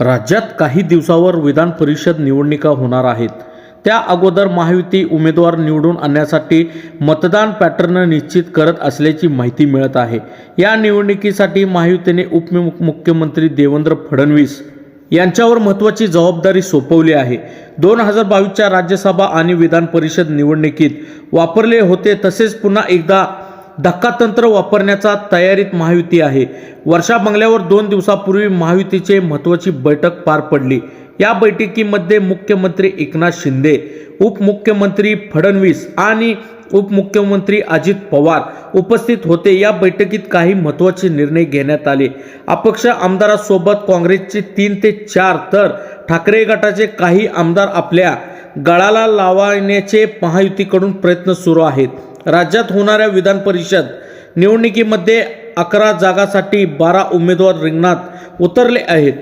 राज्यात काही दिवसावर विधान परिषद निवडणुका होणार आहेत. त्या अगोदर महायुती उमेदवार निवडून आणण्यासाठी मतदान पॅटर्न निश्चित करत असल्याची माहिती मिळत आहे. या निवडणुकीसाठी महायुतीने उपमुख्यमंत्री देवेंद्र फडणवीस यांच्यावर महत्त्वाची जबाबदारी सोपवली आहे. दोन हजार बावीसच्या राज्यसभा आणि विधान परिषद निवडणुकीत वापरले होते तसेच पुन्हा एकदा धक्कातंत्र वापरण्याचा तयारीत महायुती आहे. वर्षा बंगल्यावर दोन दिवसापूर्वी महायुतीचे महत्त्वाची बैठक पार पडली. या बैठकीमध्ये मुख्यमंत्री एकनाथ शिंदे उपमुख्यमंत्री फडणवीस आणि उपमुख्यमंत्री अजित पवार उपस्थित होते. या बैठकीत काही महत्त्वाचे निर्णय घेण्यात आले. अपक्ष आमदारासोबत काँग्रेसचे तीन ते चार तर ठाकरे गटाचे काही आमदार आपल्या गळाला लावण्याचे महायुतीकडून प्रयत्न सुरू आहेत. राज्यात होणाऱ्या विधान परिषद निवडणुकीमध्ये अकरा जागासाठी बारा उमेदवार रिंगणात उतरले आहेत.